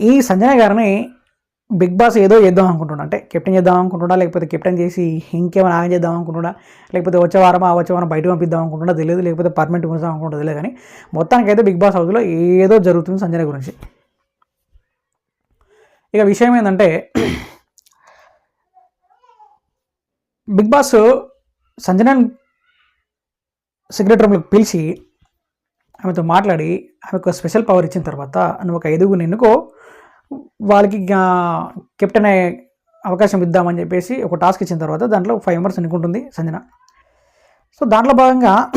ఈ సంజన గారిని big boss ఏదో చేద్దాం అనుకుంటున్నా అంటే కెప్టెన్ చేద్దాం అనుకుంటున్నా లేకపోతే కెప్టెన్ చేసి ఇంకేమైనా ఆయన చేద్దాం అనుకుంటున్నా లేకపోతే వచ్చే వారం ఆ వచ్చే వారం బయట పంపిద్దాం అనుకుంటున్నా తెలియదు. లేకపోతే పర్మనెంట్ ఉంచుదాం అనుకుంటున్నా తెలియదు. కానీ మొత్తానికైతే బిగ్ బాస్ హౌస్లో ఏదో జరుగుతుంది సంజన గురించి. ఇక విషయం ఏంటంటే బిగ్ బాస్ సంజనన్ సెక్రటరీ రూమ్లోకి పిలిచి ఆమెతో మాట్లాడి ఆమెకు స్పెషల్ పవర్ ఇచ్చిన తర్వాత నువ్వు ఒక ఐదుగురిని ఎన్నుకో. వాళ్ళకి కెప్టెన్ అయ్యే అవకాశం ఇద్దామని చెప్పేసి ఒక టాస్క్ ఇచ్చిన తర్వాత దాంట్లో ఫైవ్ మెంబర్స్ ఎన్నుకుంటుంది సంజన. సో దాంట్లో భాగంగా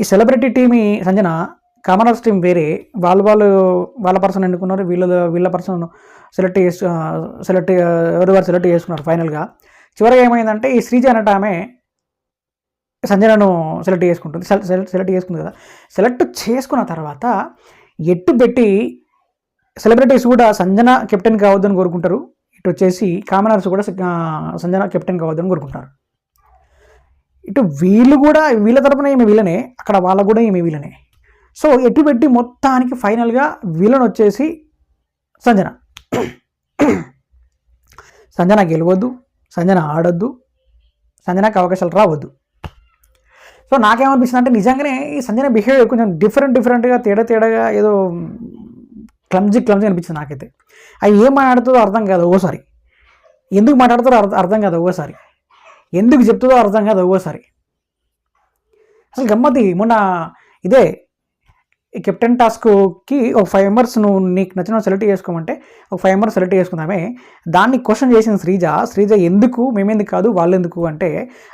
ఈ celebrity team Sanjana commoners team వేరే. వాళ్ళు వాళ్ళు వాళ్ళ పర్సన్ ఎన్నుకున్నారు వీళ్ళ వీళ్ళ పర్సన్ సెలెక్ట్ చేసు సెలెక్ట్ ఎవరి వారు సెలెక్ట్ చేసుకున్నారు ఫైనల్గా. చివరిగా ఏమైందంటే ఈ శ్రీజ అనట ఆమె సంజనను సెలెక్ట్ చేసుకుంటుంది సెల- సెలెక్ట్ సెలెక్ట్ చేసుకుంది కదా. సెలెక్ట్ చేసుకున్న తర్వాత ఎట్టు పెట్టి సెలబ్రిటీస్ కూడా సంజన కెప్టెన్ కావద్దని కోరుకుంటారు. ఇటు వచ్చేసి కామనర్స్ కూడా సంజన కెప్టెన్ కావద్దని కోరుకుంటారు. ఇటు వీళ్ళు కూడా వీళ్ళ తరపున ఏమి వీళ్ళనే అక్కడ వాళ్ళ కూడా ఏమి వీళ్ళనే. సో ఎటు పెట్టి మొత్తానికి ఫైనల్గా వీళ్ళని వచ్చేసి సంజన. సంజన గెలవద్దు సంజన ఆడొద్దు సంజనకు అవకాశాలు రావద్దు. సో నాకేమనిపిస్తుంది అంటే నిజంగానే ఈ సంజన బిహేవియర్ కొంచెం డిఫరెంట్ డిఫరెంట్గా తేడా తేడాగా ఏదో క్లమ్జీ క్లమ్జీ అనిపించింది నాకైతే. అవి ఏం మాట్లాడుతుందో అర్థం కాదు ఓసారి ఎందుకు మాట్లాడుతారో అర్థం అర్థం కాదు ఓసారి ఎందుకు చెప్తుందో అర్థం కాదు ఓసారి అసలు గమ్మతి మొన్న ఇదే ఈ కెప్టెన్ టాస్క్కి ఒక ఫైవ్ మెంబర్స్ నువ్వు నీకు నచ్చిన సెలెక్ట్ చేసుకోమంటే ఒక ఫైవ్ మెంబర్స్ సెలెక్ట్ చేసుకుందామే. దాన్ని క్వశ్చన్ చేసిన శ్రీజ. శ్రీజ ఎందుకు? మేమెందుకు కాదు? వాళ్ళు ఎందుకు అంటే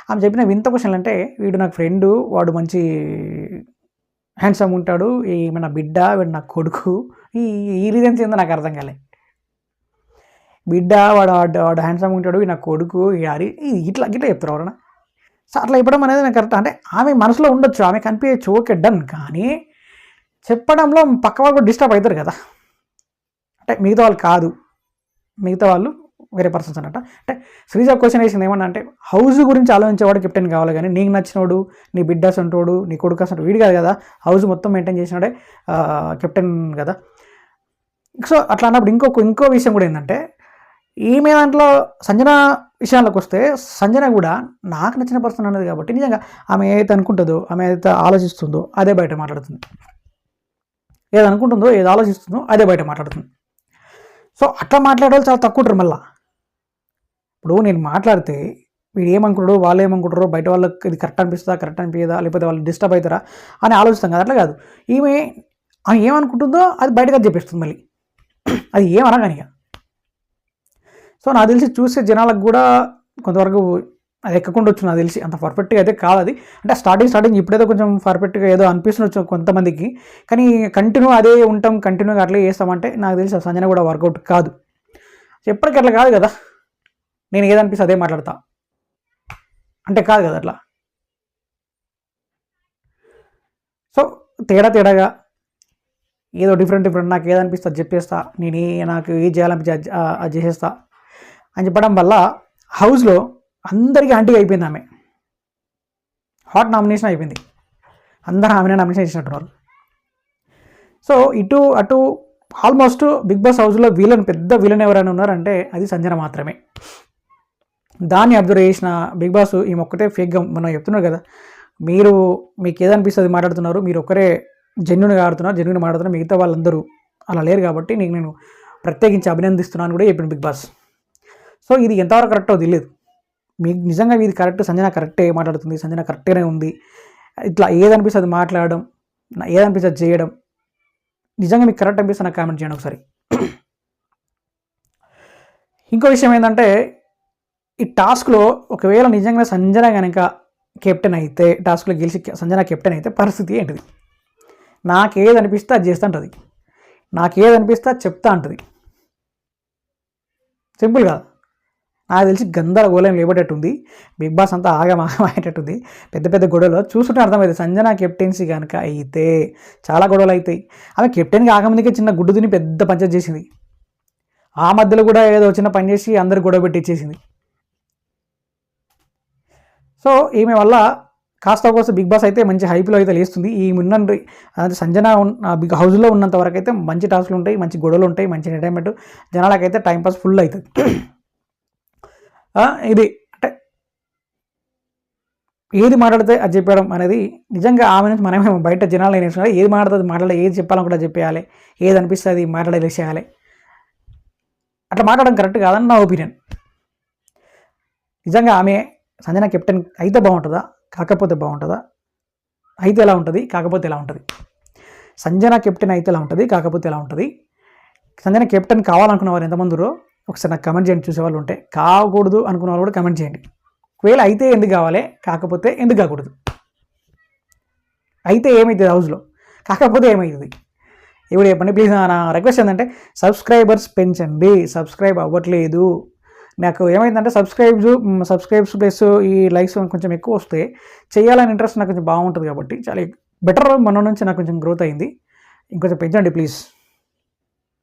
ఆమె చెప్పిన వింత క్వశ్చన్లు అంటే వీడు నాకు ఫ్రెండు వాడు మంచి హ్యాండ్సమ్ ఉంటాడు ఈమె నా బిడ్డ వీడు నా కొడుకు? ఈ ఈ రీజన్స్ ఏందో నాకు అర్థం కాలే. బిడ్డ వాడు వాడు వాడు హ్యాండ్సమ్ ఉంటాడు ఈ నా కొడుకు ఈ అరి ఈ- ఇట్లా ఇట్లా చెప్తారు ఎవరన్నా? సో అట్లా ఇవ్వడం అనేది నాకు కరెక్ట్ అంటే ఆమె మనసులో ఉండొచ్చు ఆమె కనిపించచ్చు ఓకే డన్ కానీ చెప్పడంలో పక్క వాళ్ళు కూడా డిస్టర్బ్ అవుతారు కదా. అంటే మిగతా వాళ్ళు కాదు. మిగతా వాళ్ళు వేరే పర్సన్స్ అనట అంటే శ్రీజ క్వశ్చన్ వేసింది ఏమన్నా అంటే హౌస్ గురించి ఆలోచించేవాడు కెప్టెన్ కావాలి కానీ నీకు నచ్చినోడు నీ బిడ్డ అంటోడు నీ కొడుకు అసలు వీడు కాదు కదా హౌస్ మొత్తం మెయింటైన్ చేసినాడే కెప్టెన్ కదా. సో అట్లా అన్నప్పుడు ఇంకొక ఇంకో విషయం కూడా ఏంటంటే ఈమె దాంట్లో సంజన విషయాలకు వస్తే సంజన కూడా నాకు నచ్చిన పర్సన్ అన్నది కాబట్టి నిజంగా ఆమె ఏదైతే అనుకుంటుందో ఆమె ఏదైతే ఆలోచిస్తుందో అదే బయట మాట్లాడుతుంది. ఏది అనుకుంటుందో ఏది ఆలోచిస్తుందో అదే బయట మాట్లాడుతుంది. సో అట్లా మాట్లాడే వాళ్ళు చాలా తక్కువ ఉంటారు మళ్ళీ. ఇప్పుడు నేను మాట్లాడితే వీడు ఏమనుకుంటారో వాళ్ళు ఏమనుకుంటారో బయట వాళ్ళకి ఇది కరెక్ట్ అనిపిస్తుందా కరెక్ట్ అనిపించదా లేకపోతే వాళ్ళు డిస్టర్బ్ అవుతారా అని ఆలోచిస్తాం కదా. అట్లా కాదు. ఈమె ఆమె ఏమనుకుంటుందో అది బయటగా అది చెప్పేస్తుంది మళ్ళీ. అది ఏమనగాని ఇక. సో నాకు తెలిసి చూసే జనాలకు కూడా కొంతవరకు అది ఎక్కకుండా వచ్చు నాకు తెలిసి. అంత పర్ఫెక్ట్గా అయితే కాదు అది. అంటే స్టార్టింగ్ స్టార్టింగ్ ఇప్పుడైతే కొంచెం పర్ఫెక్ట్గా ఏదో అనిపిస్తుండొచ్చు కొంతమందికి. కానీ కంటిన్యూ అదే ఉంటాం కంటిన్యూగా అట్లే చేస్తామంటే నాకు తెలిసి సంజన కూడా వర్కౌట్ కాదు. ఎప్పటికీ అట్లా కాదు కదా. నేను ఏదనిపిస్తే అదే మాట్లాడతా. అంటే కాదు కదా అట్లా. సో తేడా తేడాగా ఏదో డిఫరెంట్ డిఫరెంట్ నాకు ఏదనిపిస్తే అది చెప్పేస్తా. నేను నాకు ఏ చేయాలనిపిస్తే అది చేసేస్తా అని చెప్పడం వల్ల హౌస్లో అందరికీ ఆంటీ అయిపోయింది ఆమె. హాట్ నామినేషన్ అయిపోయింది. అందరూ ఆమెనే నామినేషన్ చేసినట్టున్నారు సో ఇటు అటు ఆల్మోస్ట్ బిగ్ బాస్ హౌస్లో వీలన్ పెద్ద వీలన్ ఎవరైనా ఉన్నారంటే అది సంజన మాత్రమే. దాన్ని అబ్జర్వ్ చేసిన బిగ్ బాస్ ఈమె ఒక్కటే ఫేక్గా మనం చెప్తున్నారు కదా. మీరు మీకు ఏదనిపిస్తుంది మాట్లాడుతున్నారు? మీరు ఒక్కరే జెన్యున్గా ఆడుతున్నారు జెన్యున్ మాట్లాడుతున్నారు మిగతా వాళ్ళందరూ అలా లేరు కాబట్టి నీకు నేను ప్రత్యేకించి అభినందిస్తున్నాను కూడా చెప్పిన బిగ్ బాస్. సో ఇది ఎంతవరకు కరెక్టో తెలియదు మీకు నిజంగా ఇది కరెక్ట్ సంజన కరెక్టే మాట్లాడుతుంది సంజన కరెక్ట్గానే ఉంది. ఇట్లా ఏదనిపిస్తే అది మాట్లాడడం నా- ఏదనిపిస్తే అది చేయడం నిజంగా మీకు కరెక్ట్ అనిపిస్తే నాకు కామెంట్ చేయండి ఒకసారి. ఇంకో విషయం ఏంటంటే ఈ టాస్క్లో ఒకవేళ నిజంగా సంజన కనుక కెప్టెన్ అయితే టాస్క్లో గెలిచి సంజన కెప్టెన్ అయితే పరిస్థితి ఏంటిది? నాకేది అనిపిస్తే అది చేస్తా ఉంటుంది నాకేది అనిపిస్తే అది చెప్తా ఉంటుంది సింపుల్ కాదు. నాకు తెలిసి గందరగోళం లేబడేట్టుంది బిగ్ బాస్ అంతా ఆగమాగం అయ్యేటట్టుంది పెద్ద పెద్ద గొడవలు. చూస్తుంటే అర్థమైతే సంజన కెప్టెన్సీ కనుక అయితే చాలా గొడవలు అవుతాయి ఆమె కెప్టెన్కి ఆగముందుకే చిన్న గుడ్డు తిని పెద్ద పంచాయతీ చేసింది. ఆ మధ్యలో కూడా ఏదో చిన్న పని చేసి అందరు గొడవ పెట్టి ఇచ్చేసింది సో ఈమె వల్ల కాస్త కోస్త బిగ్ బాస్ అయితే మంచి హైప్లో అయితే లేస్తుంది. ఈ ఉన్న అంటే సంజన ఉన్న- బిగ్ హౌస్లో ఉన్నంత వరకు అయితే మంచి టాస్క్లు ఉంటాయి మంచి గొడవలు ఉంటాయి మంచి ఎంటర్టైన్మెంట్ జనాలకైతే టైంపాస్ ఫుల్ అవుతుంది ఇది అంటే ఏది మాట్లాడితే అది చెప్పడం అనేది నిజంగా ఆమె నుంచి మనమే బయట జనాలు నేర్చుకున్నారు ఏది మాట్లాడుతుంది మాట్లాడాలి ఏది చెప్పాలనుకుంటే కూడా చెప్పేయాలి ఏది అనిపిస్తే అది మాట్లాడేసేయాలి అట్లా మాట్లాడడం కరెక్ట్ కాదని నా ఒపీనియన్ నిజంగా ఆమె సంజన కెప్టెన్ అయితే బాగుంటుందా? కాకపోతే బాగుంటుందా? అయితే ఎలా ఉంటుంది? కాకపోతే ఎలా ఉంటుంది? సంజన కెప్టెన్ అయితే ఎలా ఉంటుంది? కాకపోతే ఎలా ఉంటుంది? సంజన కెప్టెన్ కావాలనుకున్న వారు ఎంతమంది ఒకసారి నాకు కమెంట్ చేయండి. చూసేవాళ్ళు ఉంటే కాకూడదు అనుకున్న వాళ్ళు కూడా కమెంట్ చేయండి. ఒకవేళ అయితే ఎందుకు కావాలి? కాకపోతే ఎందుకు కాకూడదు? అయితే ఏమవుతుంది హౌస్లో? కాకపోతే ఏమవుతుంది ఇప్పుడు చెప్పండి. ప్లీజ్ నా రిక్వెస్ట్ ఏంటంటే సబ్స్క్రైబర్స్ పెంచండి. సబ్స్క్రైబ్ అవ్వట్లేదు. నాకు ఏమైందంటే సబ్స్క్రైబ్స్ సబ్స్క్రైబ్స్ ప్లస్ ఈ లైక్స్ కొంచెం ఎక్కువ వస్తే చేయాలని ఇంట్రెస్ట్ నాకు కొంచెం బాగుంటుంది కాబట్టి చాలా బెటర్ మన నుంచి నాకు కొంచెం గ్రోత్ అయింది. ఇంకొంచెం పెంచండి ప్లీజ్